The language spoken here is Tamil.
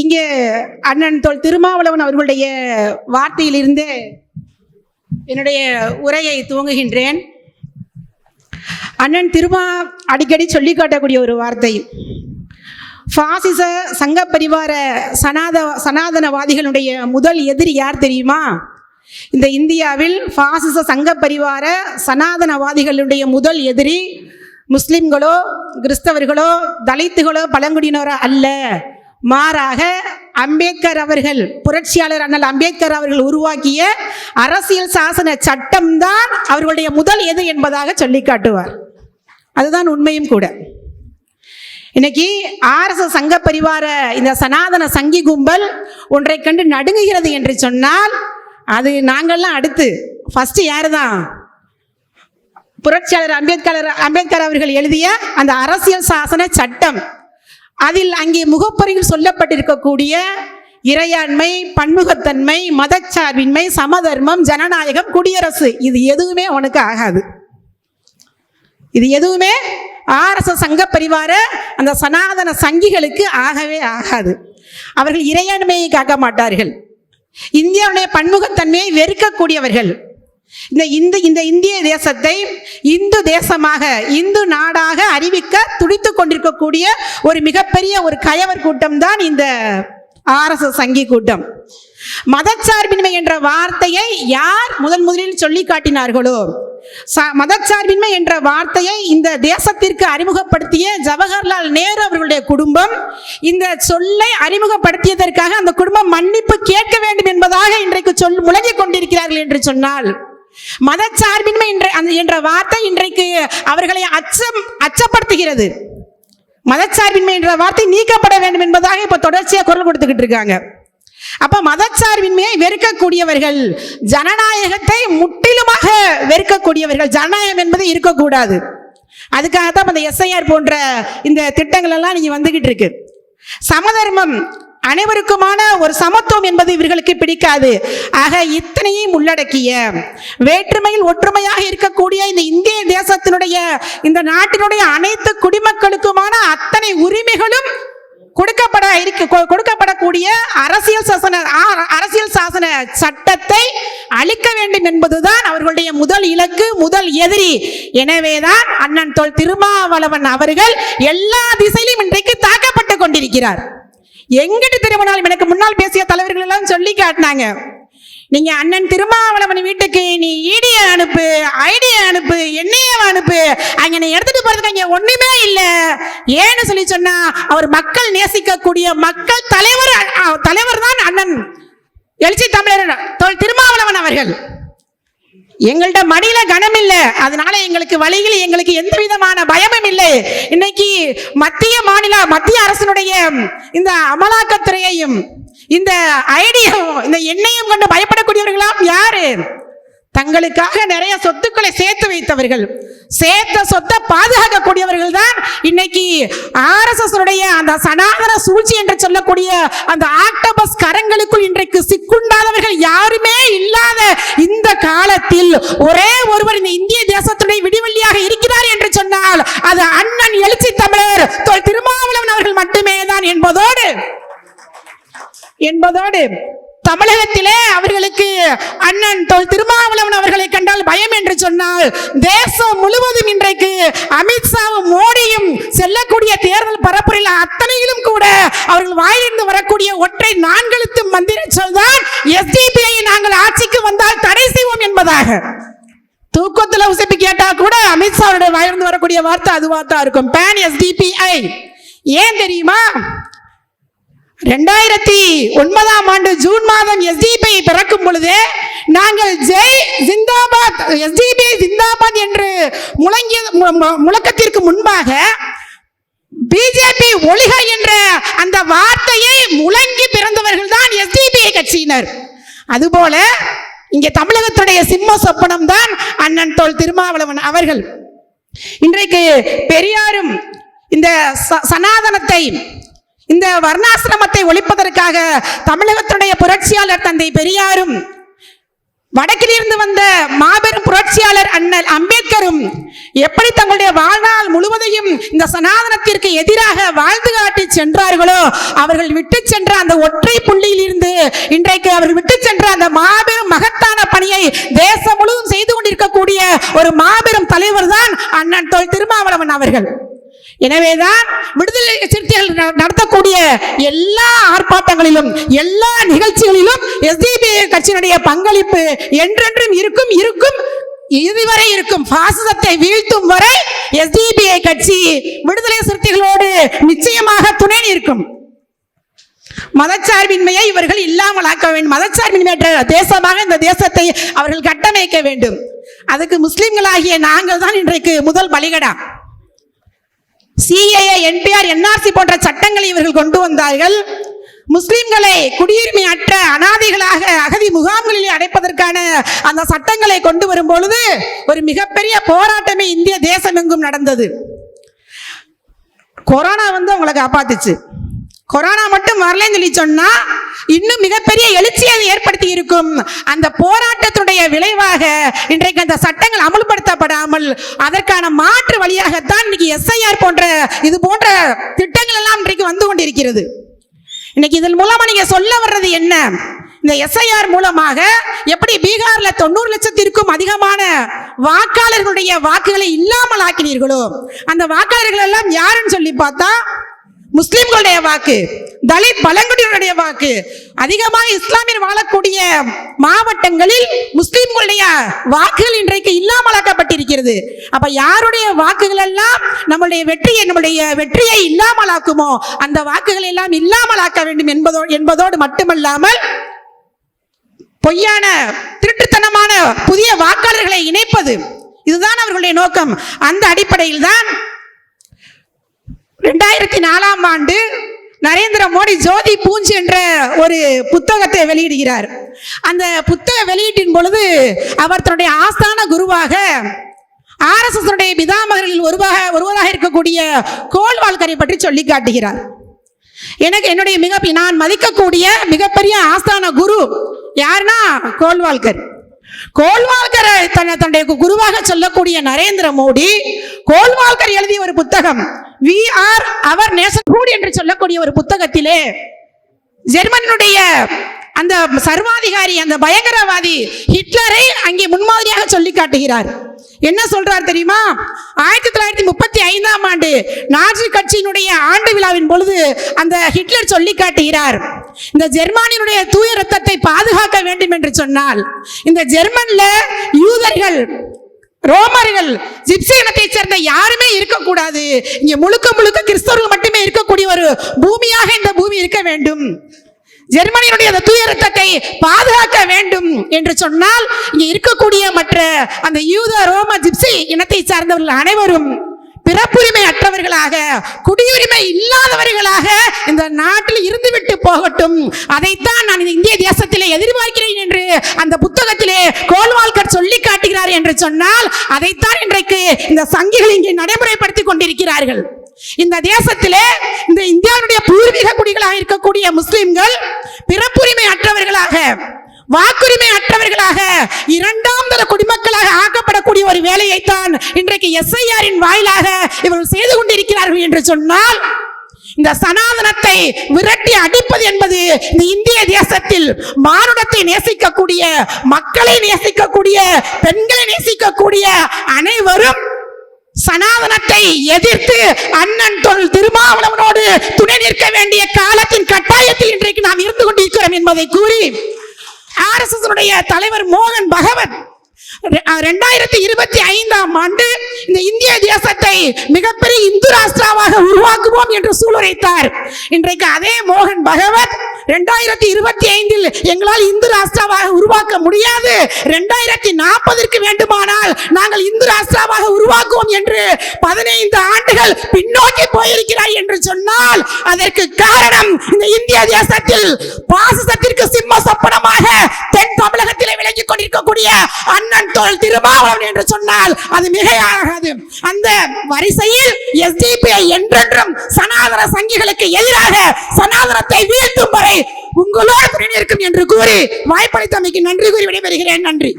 இங்கே அண்ணன் தோல் திருமாவளவன் அவர்களுடைய வார்த்தையிலிருந்து என்னுடைய உரையை துவங்குகின்றேன். அண்ணன் திருமா அடிக்கடி சொல்லி காட்டக்கூடிய ஒரு வார்த்தை. பாசிச சங்க பரிவார சனாத சனாதனவாதிகளுடைய முதல் எதிரி யார் தெரியுமா? இந்த இந்தியாவில் பாசிச சங்க பரிவார சனாதனவாதிகளுடைய முதல் எதிரி முஸ்லிம்களோ கிறிஸ்தவர்களோ தலித்துகளோ பழங்குடியினரோ அல்ல. மாறாக அம்பேத்கர் அவர்கள் புரட்சியாளர் அண்ணல் அம்பேத்கர் அவர்கள் உருவாக்கிய அரசியல் சாசன சட்டம்தான் அவர்களுடைய முதல் எது என்பதாக சொல்லி காட்டுவார். அதுதான் உண்மையும் கூட. இன்னைக்கு ஆர்எஸ்எஸ் சங்க பரிவார இந்த சனாதன சங்கி கும்பல் ஒன்றை கண்டு நடுங்குகிறது என்று சொன்னால் அது நாங்கள்லாம் அடுத்து ஃபஸ்ட்டு யார் தான் புரட்சியாளர் அம்பேத்கர் அம்பேத்கர் அவர்கள் எழுதிய அந்த அரசியல் சாசன சட்டம் அதில் அங்கே முகப்பொறியில் சொல்லப்பட்டிருக்கக்கூடிய இறையாண்மை பன்முகத்தன்மை மதச்சார்பின்மை சமதர்மம் ஜனநாயகம் குடியரசு. இது எதுவுமே உனக்கு ஆகாது. இது எதுவுமே ஆர்எஸ்எஸ் சங்க பரிவார அந்த சனாதன சங்கிகளுக்கு ஆகவே ஆகாது. அவர்கள் இறையாண்மையை காக்க மாட்டார்கள். இந்தியாவுடைய பன்முகத்தன்மையை வெறுக்கக்கூடியவர்கள். இந்த இந்த இந்த இந்திய தேசத்தை இந்து தேசமாக இந்து நாடாக அறிவிக்க துடித்துக் கொண்டிருக்கக்கூடிய ஒரு மிகப்பெரிய ஒரு கயவர் கூட்டம் தான் இந்த ஆர்எஸ்எஸ் சங்கி கூட்டம். மதச்சார்பின்மை என்ற வார்த்தையை யார் முதன் முதலில் சொல்லி காட்டினார்களோ? மதச்சார்பின்மை என்ற வார்த்தையை இந்த தேசத்திற்கு அறிமுகப்படுத்திய ஜவஹர்லால் நேரு அவர்களுடைய குடும்பம் இந்த சொல்லை அறிமுகப்படுத்தியதற்காக அந்த குடும்பம் மன்னிப்பு கேட்க வேண்டும் என்பதாக இன்றைக்கு சொல் முழங்கிக் கொண்டிருக்கிறார்கள் என்று சொன்னால் மதச்சார்பின்மை என்ற என்ற வார்த்தை இன்றைக்கு அவர்களை அச்சம் அச்சப்படுத்துகிறது. மதச்சார்பின்மை என்ற வார்த்தை நீக்கப்பட வேண்டும் என்பதாக இப்ப தொடர்ச்சியாக குரல் கொடுத்துக்கிட்டு இருக்காங்க. அப்ப மதச்சார்பின்மையை வெறுக்கக்கூடியவர்கள் ஜனநாயகத்தை முற்றிலுமாக வெறுக்கக்கூடியவர்கள் ஜனநாயகம் என்பது இருக்கக்கூடாது. அதுக்காகத்தான் அந்த எஸ்ஐஆர் போன்ற இந்த திட்டங்கள் எல்லாம் நீங்க வந்துகிட்டு இருக்கு. சமதர்மம் அனைவருக்குமான ஒரு சமத்துவம் என்பது இவர்களுக்கு பிடிக்காது. ஆக இத்தனையும் உள்ளடக்கிய வேற்றுமையில் ஒற்றுமையாக இருக்கக்கூடிய இந்த இந்திய தேசத்தினுடைய இந்த நாட்டினுடைய அனைத்து குடிமக்களுக்குமான அத்தனை உரிமைகளும் கொடுக்கப்பட இருக்க கொ- கொடுக்கப்படக்கூடிய அரசியல் சாசன அரசியல் சாசன சட்டத்தை அளிக்க வேண்டும் என்பதுதான் அவர்களுடைய முதல் இலக்கு முதல் எதிரி. எனவேதான் அண்ணன் தோல் திருமாவளவன் அவர்கள் எல்லா திசையிலும் இன்றைக்கு தாக்கப்பட்டு கொண்டிருக்கிறார். எங்கிட்டு திரும்பினாலும் எனக்கு முன்னால் பேசிய தலைவர்கள் எல்லாம் சொல்லி காட்டினாங்க. நீங்க அண்ணன் திருமாவளவன் வீட்டுக்கு நீ ஈடிய அனுப்பு ஐடிய அனுப்பு என்னைய அனுப்பு. அங்க நீ எடுத்துட்டு போறதுக்கு அங்க ஒண்ணுமே இல்ல. ஏன்னு சொல்லி சொன்னா அவர் மக்கள் நேசிக்கக்கூடிய மக்கள் தலைவர் தலைவர் தான் அண்ணன். எழுச்சி தமிழர் தோல் திருமாவளவன் அவர்கள். எங்கள்ட்ட மடியில கனம் இல்லை அதனால எங்களுக்கு வழியில் எங்களுக்கு எந்த விதமான பயமும் இல்லை. இன்னைக்கு மத்திய மாநில மத்திய அரசினுடைய இந்த அமலாக்கத்துறையையும் இந்த ஐடியும் இந்த எண்ணெயும் கொண்டு பயப்படக்கூடியவர்களாம் யாரு? தங்களுக்காக நிறைய சொத்துக்களை சேர்த்து வைத்தவர்கள். சேர்த்த சொத்தை பாதுகாக்கக்கூடியவர்கள் தான் இன்னைக்கு ஆர்எஸ்எஸ் உடைய அந்த சனாதன சூழ்ச்சி என்று சொல்லக்கூடிய அந்த ஆக்டோபஸ் கரங்களுக்குள் இன்றைக்கு சிக்குண்டாதவர்கள் யாருமே இல்லாத இந்த காலத்தில் ஒரே ஒருவர் இந்த இந்திய தேசத்துடைய விடிவெள்ளியாக இருக்கிறார் என்று சொன்னால் அது அண்ணன் எழுச்சி தமிழர் திருமாவளவன் அவர்கள் மட்டுமே தான் என்பதோடு என்பதோடு தமிழகத்திலே அவர்களுக்கு அண்ணன் திருமாவளவன் அவர்களை கண்டால் பயம் என்று சொன்னால் தேசம் முழுவதும் இன்றைக்கு அமித்ஷாவும் மோடியும் செல்லக்கூடிய தேர்தல் பரப்புரையில் அத்தனையிலும் கூட அவர்கள் வாயிலிருந்து வரக்கூடிய ஒற்றை நான்கெழுத்து மந்திர சொல்தான் எஸ்டிபிஐ நாங்கள் ஆட்சிக்கு வந்தால் தடை செய்வோம் என்பதாக. தூக்கத்தில் உசப்பி கேட்டா கூட அமித்ஷாவுடைய வாயிலிருந்து வரக்கூடிய வார்த்தை அதுவாக தான் இருக்கும் பேன் எஸ்டிபிஐ ஏன் தெரியுமா? ரெண்டாயிரத்தி ஒன்பதாம் ஆண்டு ஜூன் மாதம் எஸ்டிபிஐ பிறக்கும் பொழுது நாங்கள் ஜெய் ஜிந்தாபாத் எஸ்டிபிஐ ஜிந்தாபாத் என்று முழங்கிய மு- முழக்கத்திற்கு முன்பாக பிஜேபி ஒளிக என்ற அந்த வார்த்தையை முழங்கி பிறந்தவர்கள் தான் எஸ்டிபிஐ கட்சியினர். அதுபோல இங்கே தமிழகத்துடைய சிம்ம சொப்பனம் தான் அண்ணன் தோல் திருமாவளவன் அவர்கள். இன்றைக்கு பெரியாரும் இந்த ச- சனாதனத்தை இந்த வர்ணாசிரமத்தை ஒழிப்பதற்காக தமிழகத்துடைய புரட்சியாளர் தந்தை பெரியாரும் வடக்கிலிருந்து வந்த மாபெரும் புரட்சியாளர் அண்ணல் அம்பேத்கரும் எப்படி தங்களுடைய வாழ்நாள் முழுவதையும் இந்த சனாதனத்திற்கு எதிராக வாழ்ந்து காட்டி சென்றார்களோ அவர்கள் விட்டு சென்ற அந்த ஒற்றை புள்ளியில் இருந்து இன்றைக்கு அவர்கள் விட்டு சென்ற அந்த மாபெரும் மகத்தான பணியை தேசம் முழுவதும் செய்து கொண்டிருக்கக்கூடிய ஒரு மாபெரும் தலைவர் தான் அண்ணன் தொல் திருமாவளவன் அவர்கள். எனவேதான் விடுதலை சிறுத்தைகள் நடத்தக்கூடிய எல்லா ஆர்ப்பாட்டங்களிலும் எல்லா நிகழ்ச்சிகளிலும் எஸ்டிபி கட்சியினுடைய பங்களிப்பு என்றென்றும் இருக்கும் இருக்கும் இதுவரை இருக்கும். பாசிசத்தை வீழ்த்தும் வரை எஸ்டிபிஐ கட்சி விடுதலை சிறுத்தைகளோடு நிச்சயமாக துணை நிற்கும். மதச்சார்பின்மையை இவர்கள் இல்லாமல் ஆக்க வேண்டும். மதச்சார்பின்மையற்ற தேசமாக இந்த தேசத்தை அவர்கள் கட்டமைக்க வேண்டும். அதுக்கு முஸ்லிம்களாகிய நாங்கள் தான் இன்றைக்கு முதல் பலிகடா. சிஏஏ என்பிஆர் என்ஆர்சி போன்ற சட்டங்களை இவர்கள் கொண்டு வந்தார்கள். முஸ்லிம்களை குடியுரிமை அற்ற அனாதைகளாக அகதி முகாம்களில் அடைப்பதற்கான அந்த சட்டங்களை கொண்டு வரும் பொழுது ஒரு மிகப்பெரிய போராட்டமே இந்திய தேசம் எங்கும் நடந்தது. கொரோனா வந்து அவங்களை காப்பாத்துச்சு. கொரோனா மட்டும் வரலன்னு சொல்லி சொன்னா இன்னும் மிகப்பெரிய எழுச்சியை ஏற்படுத்தி இருக்கும் அந்த போராட்டத்துடைய விளைவாக இன்றைக்கு அந்த சட்டங்கள் அமல்படுத்தப்படாமல் அதற்கான மாற்று வழியாகத்தான் இன்னைக்கு எஸ்ஐஆர் போன்ற இது போன்ற திட்டங்கள் எல்லாம் இன்றைக்கு வந்து கொண்டிருக்கிறது. இன்னைக்கு இதன் மூலமா நீங்க சொல்ல வர்றது என்ன? இந்த எஸ்ஐஆர் மூலமாக எப்படி பீகார்ல தொண்ணூறு லட்சத்திற்கும் அதிகமான வாக்காளர்களுடைய வாக்குகளை இல்லாமல் ஆக்கினீர்களோ? அந்த வாக்காளர்கள் எல்லாம் யாருன்னு சொல்லி பார்த்தா முஸ்லிம்களுடைய வாக்கு. தலித் பழங்குடியினுடைய வாக்கு. அதிகமாக இஸ்லாமியர் வாழக்கூடிய மாவட்டங்களில் முஸ்லிம்களுடைய வாக்குகள் இன்றைக்கு இல்லாமலாக்கப்பட்டிருக்கிறது. அப்ப யாருடைய வாக்குகள் எல்லாம் நம்முடைய வெற்றியை நம்முடைய வெற்றியை இல்லாமலாக்குமோ அந்த வாக்குகள் எல்லாம் இல்லாமலாக்க வேண்டும் என்பதோ என்பதோடு மட்டுமல்லாமல் பொய்யான திருட்டுத்தனமான புதிய வாக்காளர்களை இணைப்பது. இதுதான் அவர்களுடைய நோக்கம். அந்த அடிப்படையில் தான் ரெண்டாயிரத்தி நாலாம் ஆண்டு நரேந்திர மோடி ஜோதி பூஞ்ச் என்ற ஒரு புத்தகத்தை வெளியிடுகிறார். அந்த புத்தக வெளியீட்டின் பொழுது அவர் தன்னுடைய ஆஸ்தான குருவாக ஆர்எஸ்எஸ் பிதாமகர்களில் ஒருவாக ஒருவராக இருக்கக்கூடிய கோல்வால்கரை பற்றி சொல்லி காட்டுகிறார். எனக்கு என்னுடைய மிக நான் மதிக்கக்கூடிய மிகப்பெரிய ஆஸ்தான குரு யாருன்னா கோல்வால்கர். கோல்வால்கரை தன்னை தன்னுடைய குருவாக சொல்லக்கூடிய நரேந்திர மோடி கோல்வால்கர் எழுதிய ஒரு புத்தகம். வி ஆர் அவர் நேசன் என்று சொல்லக்கூடிய ஒரு புத்தகத்திலே ஜெர்மனுடைய அந்த சர்வாதிகாரி அந்த பயங்கரவாதி ஹிட்லரை அங்கே முன்மாதிரியாக சொல்லி காட்டுகிறார். என்ன சொல்றார் தெரியுமா? ஆயிரத்தி தொள்ளாயிரத்தி முப்பத்தி ஐந்தாம் ஆண்டு நாஜி கட்சியினுடைய ஆண்டு விழாவின் பொழுது அந்த ஹிட்லர் சொல்லி காட்டுகிறார். இந்த ஜெர்மானியினுடைய தூய ரத்தத்தை பாதுகாக்க வேண்டும் என்று சொன்னால் இந்த ஜெர்மன்ல யூதர்கள் ரோமர்கள் ஜிப்சி இனத்தைச் சேர்ந்த யாருமே இருக்கக்கூடாது. இங்கே முழுக்க முழுக்க கிறிஸ்தவர்கள் மட்டுமே இருக்கக்கூடிய ஒரு பூமியாக இந்த பூமி இருக்க வேண்டும். ஜெர்மனியினுடைய அந்த தூய ரத்தத்தை பாதுகாக்க வேண்டும் என்று சொன்னால் இங்கே இருக்கக்கூடிய மற்ற அந்த யூத ரோம ஜிப்சி இனத்தை சார்ந்தவர்கள் அனைவரும் பிறப்புரிமை அற்றவர்களாக குடியுரிமை இல்லாதவர்களாக இந்த நாட்டில் இருந்துவிட்டு போகட்டும். அதைத்தான் நான் இந்திய தேசத்திலே எதிர்பார்க்கிறேன் என்று அந்த புத்தகத்திலே கோல்வால்கர் சொல்லி காட்டுகிறார் என்று சொன்னால் அதைத்தான் இன்றைக்கு இந்த சங்கிகள் இங்கே நடைமுறைப்படுத்திக் கொண்டிருக்கிறார்கள். இந்த தேசத்திலே இந்த இந்தியாவுடைய பூர்வீக குடிகளாக இருக்கக்கூடிய முஸ்லிம்கள் பிறப்புரிமை அற்றவர்களாக வாக்குரிமை அற்றவர்களாக இரண்டாம் தர குடிமக்களாக ஆக்கப்படக்கூடிய வேலையைத்தான் இன்றைக்கு எஸ்ஐஆரின் வாயிலாக இவர்கள் செய்து கொண்டிருக்கிறார்கள் என்று சொன்னால் இந்த சனாதனத்தை விரட்டி அடிப்பது என்பது இந்த இந்திய தேசத்தில் மானுடத்தை நேசிக்கக்கூடிய மக்களை நேசிக்கக்கூடிய பெண்களை நேசிக்கக்கூடிய அனைவரும் சனாதனத்தை எதிர்த்து அண்ணன் தொல் திருமாவளவனோடு துணை நிற்க வேண்டிய காலத்தின் கட்டாயத்தில் இன்றைக்கு நாம் இருந்து கொண்டிருக்கிறோம் என்பதை கூறி ஆர்எஸ்எஸ் தலைவர் மோகன் பகவத் ரெண்டாயிரத்தி இருபத்தி ஐந்தாம் ஆண்டு இந்த இந்திய தேசத்தை மிகப்பெரிய இந்து ராஷ்டிராவாக உருவாக்குவோம் என்று சூளுரைத்தார். இன்றைக்கு அதே மோகன் பகவத் ரெண்டாயிரத்தி இருபத்தி ஐந்தில் எங்களால் இந்து ராஷ்டிராவாக உருவாக்க முடியாது. ரெண்டாயிரத்தி நாற்பதற்கு வேண்டுமானால் நாங்கள் இந்து ராஷ்டிராவாக உருவாக்குவோம் என்று பதினைந்து ஆண்டுகள் பின்னோக்கி போயிருக்கிறார் என்று சொன்னால் அதற்கு காரணம் இந்த இந்திய தேசத்தில் பாசிசத்திற்கு சிம்ம சொப்பனம் கொண்டிருக்கக்கூடிய அண்ணன் தோல் திருமாவளவன் என்று சொன்னால் அது மிகையாகாது. அந்த வரிசையில் எஸ்டிபிஐ என்றென்றும் சனாதன சங்கிகளுக்கு எதிராக சனாதனத்தை வீழ்த்தும் வரை உங்களோடு நிற்கும் என்று கூறி வாய்ப்பளித்தமைக்கு நன்றி கூறி விடைபெறுகிறேன். நன்றி.